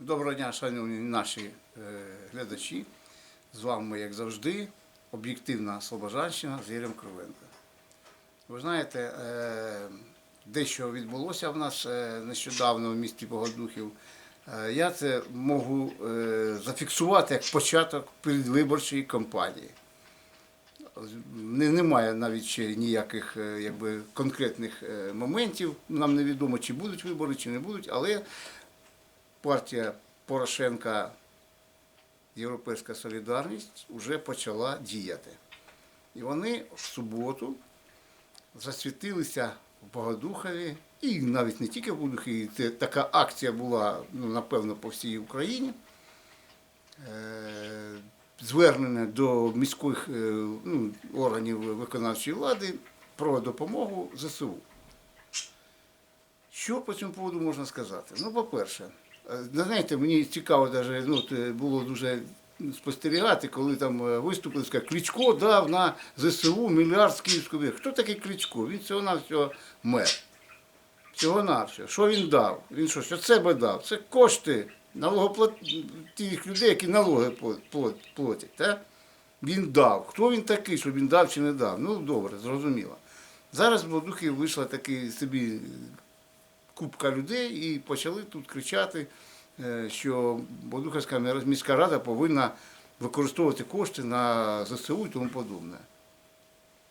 Доброго дня, шановні наші е, глядачі. З вами, як завжди, об'єктивна Слобожанщина з Ігорем Кривенко. Ви знаєте, е, дещо відбулося в нас е, нещодавно в місті Богодухів. Я це можу зафіксувати як початок передвиборчої кампанії. Не, немає навіть ще ніяких якби, конкретних моментів. Нам невідомо, чи будуть вибори, чи не будуть, але партія Порошенка Європейська Солідарність вже почала діяти. І вони в суботу засвітилися в Богодухові, і навіть не тільки в Богодухові, це така акція була, ну, напевно, по всій Україні. Е, Звернення до міських е, ну, органів виконавчої влади про допомогу ЗСУ. Що по цьому поводу можна сказати? Ну, по-перше, знаєте, мені цікаво даже, ну, е, було дуже спостерігати, коли там е, виступили, сказали, Кличко дав на ЗСУ мільярд з Київського віру. Хто такий Кличко? Він всього-навсього мер. Всього-навсього. Що він дав? Він що, що себе дав? Це кошти налогоплат... тих людей, які налоги плат- плат- платять. Так? Він дав. Хто він такий, що він дав чи не дав? Ну, добре, зрозуміло. Зараз в Богодухів вийшла такий собі купка людей і почали тут кричати, е, що Бодухівська міська рада повинна використовувати кошти на ЗСУ і тому подобне.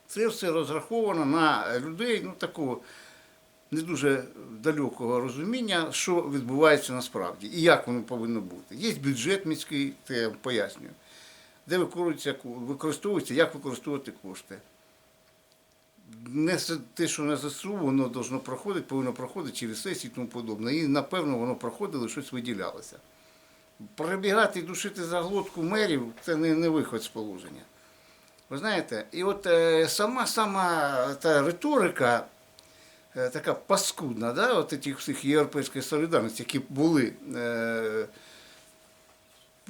Це все розраховано на людей ну, такого не дуже далекого розуміння, що відбувається насправді і як воно повинно бути. Є бюджет міський, це я пояснюю, де використовується, використовується, як використовувати кошти не те, що на ЗСУ, воно должно проходити, повинно проходити через сесії і тому подобне. І напевно воно проходило, щось виділялося. Перебігати і душити за глотку мерів це не, не виход з положення. Ви знаєте, і от е, сама сама та риторика е, така паскудна, да, от цих всіх солідарності, які були. Е,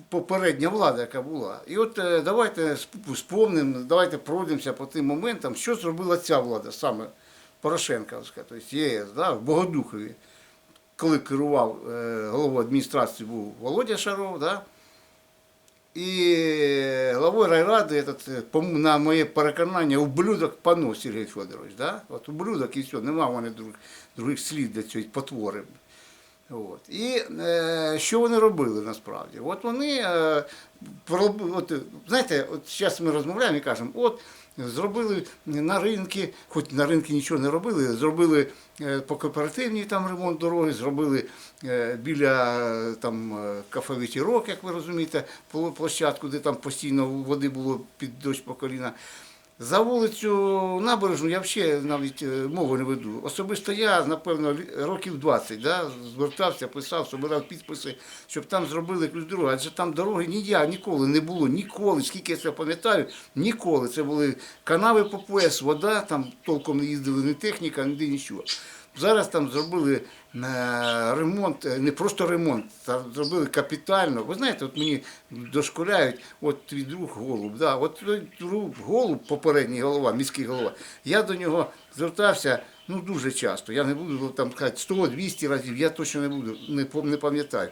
попередня влада, яка була. І от е, давайте сп- спомнимо, давайте пройдемося по тим моментам, що зробила ця влада, саме Порошенківська, тобто ЄС, да, в Богодухові, коли керував е, головою адміністрації був Володя Шаров, да, і главою райради, этот, е, на моє переконання, ублюдок пано Сергій Федорович. Да? От ублюдок і все, нема в мене друг, других слів для цієї потвори. От. І е, що вони робили насправді? От вони, е, от, знаєте, от зараз ми розмовляємо і кажемо, от зробили на ринки, хоч на ринки нічого не робили, зробили е, по кооперативній там ремонт дороги, зробили е, біля там е, кафе «Ветерок», як ви розумієте, пл- площадку, де там постійно води було під дощ по коліна. За вулицю набережну я взагалі навіть е, мову не веду. Особисто я, напевно, років 20 да, звертався, писав, збирав підписи, щоб там зробили якусь дорогу. Адже там дороги ні я ніколи не було, ніколи, скільки я це пам'ятаю, ніколи. Це були канави по пояс, вода, там толком не їздили ні техніка, ні нічого. Зараз там зробили ремонт, е, не просто ремонт, а зробили капітально. Ви знаєте, от мені дошкуляють, от твій друг голуб, да, от той друг голуб, попередній голова, міський голова. Я до нього звертався ну дуже часто. Я не буду там сказати 100-200 разів, я точно не буду, не, не пам'ятаю.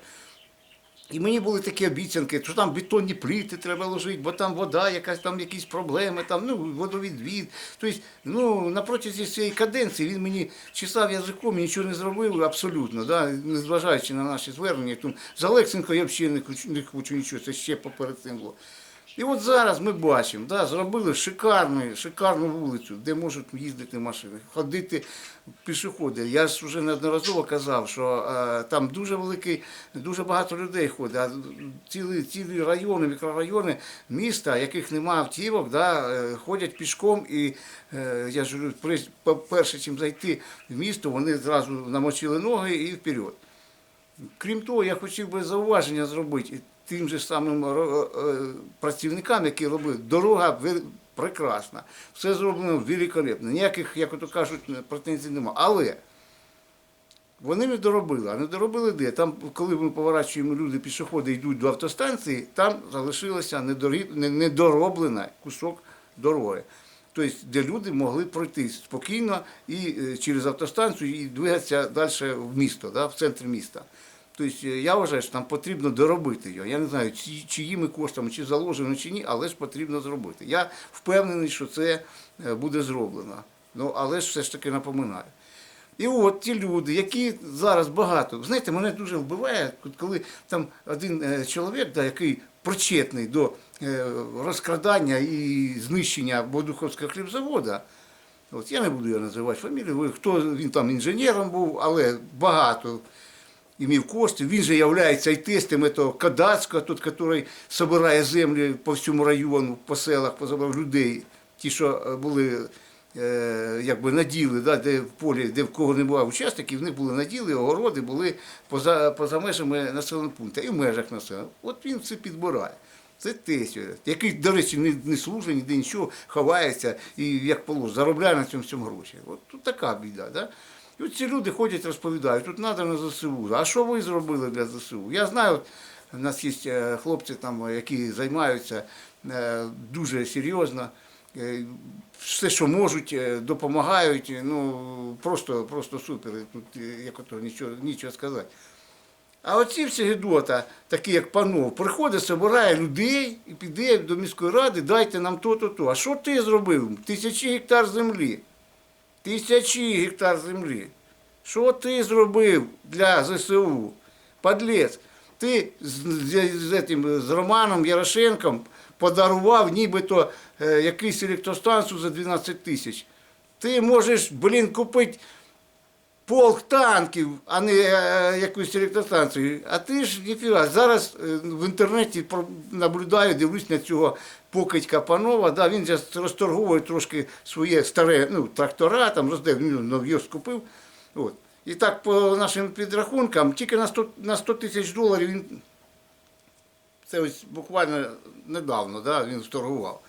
І мені були такі обіцянки, що там бетонні пліти треба ложити, бо там вода, якась там якісь проблеми, там ну водовідвід. Тобто, ну на протязі цієї каденції він мені чесав язиком і нічого не зробив абсолютно, да, незважаючи на наші звернення. Тому за Олексенко я взагалі не хочу, не хочу нічого, це ще поперед цим було. І от зараз ми бачимо, да, зробили шикарну, шикарну вулицю, де можуть їздити машини, ходити пішоходи. Я ж вже неодноразово казав, що е, там дуже великий, дуже багато людей ходить, а цілі, цілі райони, мікрорайони міста, яких немає автівок, да, е, ходять пішком і е, я ж перше, чим зайти в місто, вони зразу намочили ноги і вперед. Крім того, я хотів би зауваження зробити тим же самим е, працівникам, які робили. Дорога прекрасна, все зроблено великолепно. Ніяких, як ото кажуть, претензій немає. Але вони не доробили. А не доробили де? Там, коли ми поворачуємо, люди, пішоходи йдуть до автостанції, там залишилося недорі- недороблена кусок дороги. Тобто, де люди могли пройти спокійно і е, через автостанцію і двигатися далі в місто, да, в центр міста. Тобто е, я вважаю, що там потрібно доробити його. Я не знаю, чиїми коштами, чи заложено, чи ні, але ж потрібно зробити. Я впевнений, що це е, буде зроблено. Ну, але ж все ж таки напоминаю. І от ті люди, які зараз багато, знаєте, мене дуже вбиває, коли там один е, чоловік, да, який причетний до розкрадання і знищення Бодуховського хлібзавода, от я не буду його називати фамілію, хто він там інженером був, але багато имів кошти. Він же являється і тестем этого Кадацького, тот, який збирає землі по всьому району, по селах, позабрав людей, ті, що е, були е, якби наділи, да, де в полі, де в кого не було учасників, в них були наділи, огороди були поза, поза межами населеного пункту і в межах населеного. От він це підбирає. Це тесть, який, до речі, не, не служить, ніде нічого, ховається і, як положено, заробляє на цьому всьому гроші. От тут така біда. Да? І от ці люди ходять, розповідають, тут треба на ЗСУ. А що ви зробили для ЗСУ? Я знаю, у нас є е, хлопці, там, які займаються е, дуже серйозно. е, Все, що можуть, е, допомагають, ну просто, просто супер. Тут е, як ото нічого, нічого сказати. А оці всі гидота, такі як панов, приходить, збирає людей і піде до міської ради, дайте нам то-то, то. А що ти зробив? Тисячі гектар землі. Тисячі гектар землі. Що ти зробив для ЗСУ? Подлець. Ти з, з, з, этим, з Романом Ярошенком подарував нібито е, якусь електростанцію за 12 тисяч. Ти можеш, блін, купити полк танків, а не е, якусь електростанцію. А ти ж ніфіга. Зараз е, в інтернеті наблюдаю, дивлюсь на цього покидька панова. Да, він зараз розторговує трошки своє старе ну, трактора, там роздав, ну, нов'є скупив. От. І так, по нашим підрахункам, тільки на 100, на 100 тисяч доларів він. Це ось буквально недавно да, він вторгував.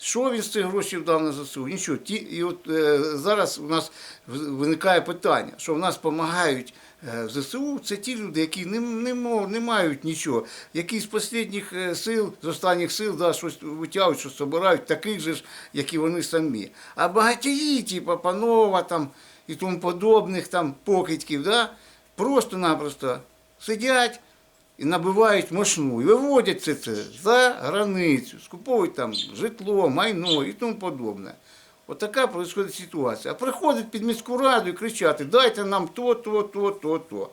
Що він з цих грошей дав на ЗСУ? Нічого. Ті, і от е, зараз у нас виникає питання, що в нас допомагають е, в ЗСУ, це ті люди, які не, не, не мають нічого, які з останніх е, сил, з останніх сил да, щось витягують, щось збирають, таких же ж, як і вони самі. А багатії, типу Панова там, і тому подобних там покидьків, да, просто-напросто сидять і набивають мошну, і виводять це, це за границю, скуповують там житло, майно і тому подобне. Отака відбувається ситуація. А приходять під міську раду і кричати, дайте нам то, то, то, то, то.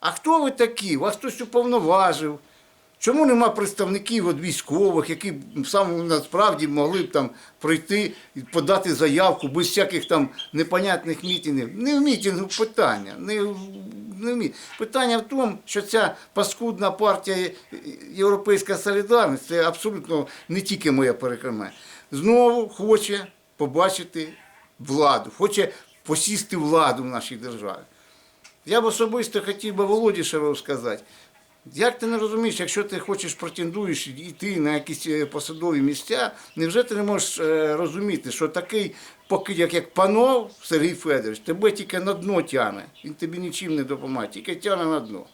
А хто ви такі? Вас хтось уповноважив? Чому нема представників від військових, які б сам насправді могли б там прийти і подати заявку без всяких там непонятних мітингів? Не в мітингу питання. Не, не вміє. Питання в тому, що ця паскудна партія Європейська Солідарність, це абсолютно не тільки моє переконання, знову хоче побачити владу, хоче посісти владу в нашій державі. Я б особисто хотів би Володі Шаров сказати, як ти не розумієш, якщо ти хочеш претендуєш йти на якісь е, посадові місця, невже ти не можеш е, розуміти, що такий покидяк, як панов Сергій Федорович, тебе тільки на дно тягне, він тобі нічим не допомагає, тільки тягне на дно.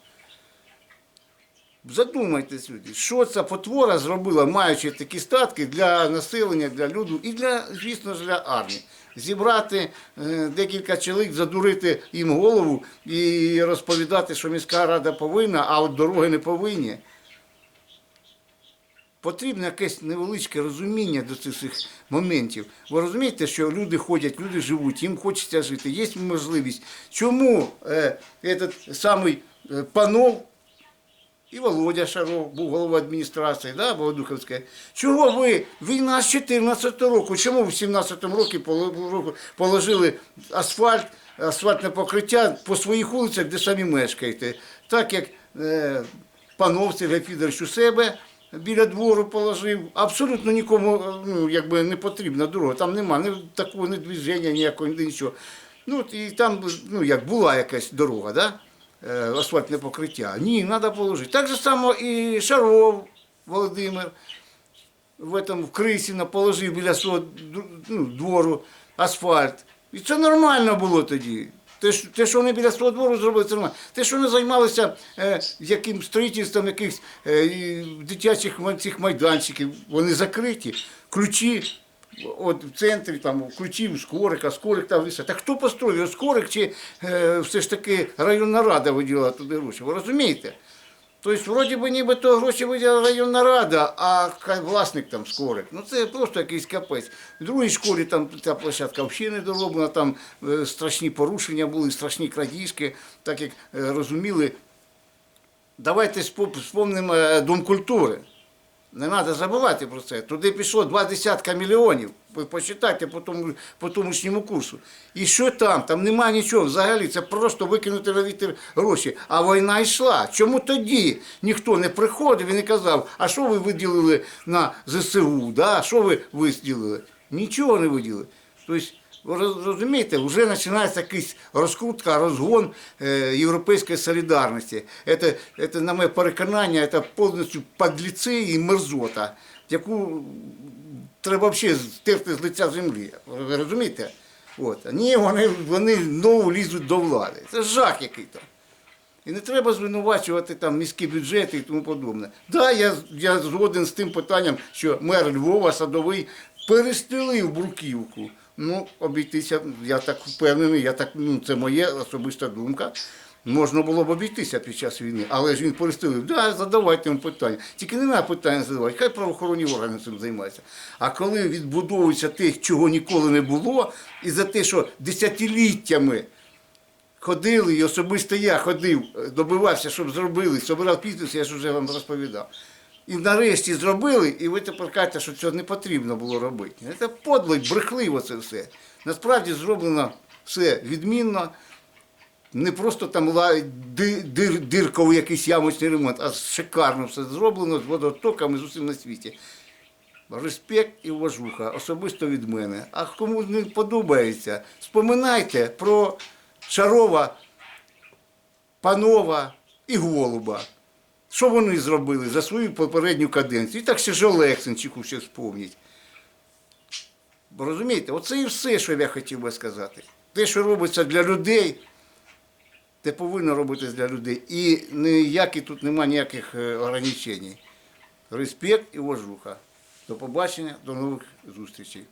Задумайтесь, люди, що ця потвора зробила, маючи такі статки для населення, для люду і для, звісно ж, для армії. Зібрати е, декілька чоловік, задурити їм голову і розповідати, що міська рада повинна, а от дороги не повинні. Потрібно якесь невеличке розуміння до цих всіх моментів. Ви розумієте, що люди ходять, люди живуть, їм хочеться жити, є можливість. Чому е, самий е, панов і Володя Шаров був голова адміністрації, да, Богодухівська. Чого ви? Війна з 14 року. Чому в 17-му році положили асфальт, асфальтне покриття по своїх вулицях, де самі мешкаєте? Так як е, панов Сергій у себе біля двору положив, абсолютно нікому е, ну, якби не потрібна дорога. Там нема ні такого ні движення, ніякого, ні нічого. Ну, і там ну, як була якась дорога, да? Е, асфальтне покриття. Ні, треба положити. Так же само і Шаров Володимир в, этом, в Крисіно положив біля свого ну, двору асфальт. І це нормально було тоді. Те, що вони біля свого двору зробили, це нормально. Те, що вони займалися е, яким строїтельством якихось е, дитячих цих майданчиків, вони закриті. Ключі От в центрі там включив Скорика, Скорик там висе. Так хто построїв? Скорик чи е, все ж таки районна рада виділила туди гроші? Ви розумієте? Тобто, вроді би нібито гроші виділа районна рада, а власник там скорик. Ну це просто якийсь капець. В другій школі там ця площадка взагалі не дороблена, там е, страшні порушення були, страшні крадіжки, так як е, розуміли. Давайте спо- вспомнимо е, Дом культури. Не треба забувати про це. Туди пішло два десятка мільйонів. Ви почитайте по тому, по тамошньому курсу. І що там? Там немає нічого. Взагалі це просто викинути на вітер гроші. А війна йшла. Чому тоді ніхто не приходив і не казав, а що ви виділили на ЗСУ? Да? Що ви виділили? Нічого не виділили. Тобто, ви розумієте, вже починається якийсь розкрутка, розгон е, європейської солідарності. Це, це, на моє переконання, це повністю падліці і мерзота, яку треба взагалі стерти з лиця землі. Ви розумієте? От. Ні, вони, вони знову лізуть до влади. Це жах який-то. І не треба звинувачувати там міські бюджети і тому подобне. Да, я, я згоден з тим питанням, що мер Львова Садовий перестрілив Бруківку. Ну, обійтися, я так впевнений, я так, ну, це моя особиста думка. Можна було б обійтися під час війни, але ж він перестрілив. Да, задавайте йому питання. Тільки не треба питання задавати, хай правоохоронні органи цим займаються. А коли відбудовується те, чого ніколи не було, і за те, що десятиліттями ходили, і особисто я ходив, добивався, щоб зробили, собирав підписи, я ж вже вам розповідав. І нарешті зробили, і ви тепер кажете, що цього не потрібно було робити. Це подло, й брехливо це все. Насправді зроблено все відмінно. Не просто там дир, дирковий якийсь ямочний ремонт, а шикарно все зроблено з водотоками з усім на світі. Респект і уважуха, особисто від мене. А кому не подобається, споминайте про Шарова, Панова і Голуба. Що вони зробили за свою попередню каденцію? І так ще ж Олексанчику ще вспомніть. Бо розумієте, оце і все, що я хотів би сказати. Те, що робиться для людей, те повинно робитись для людей. І ніякі тут немає ніяких е, ограничень. Респект і уважуха. До побачення, до нових зустрічей.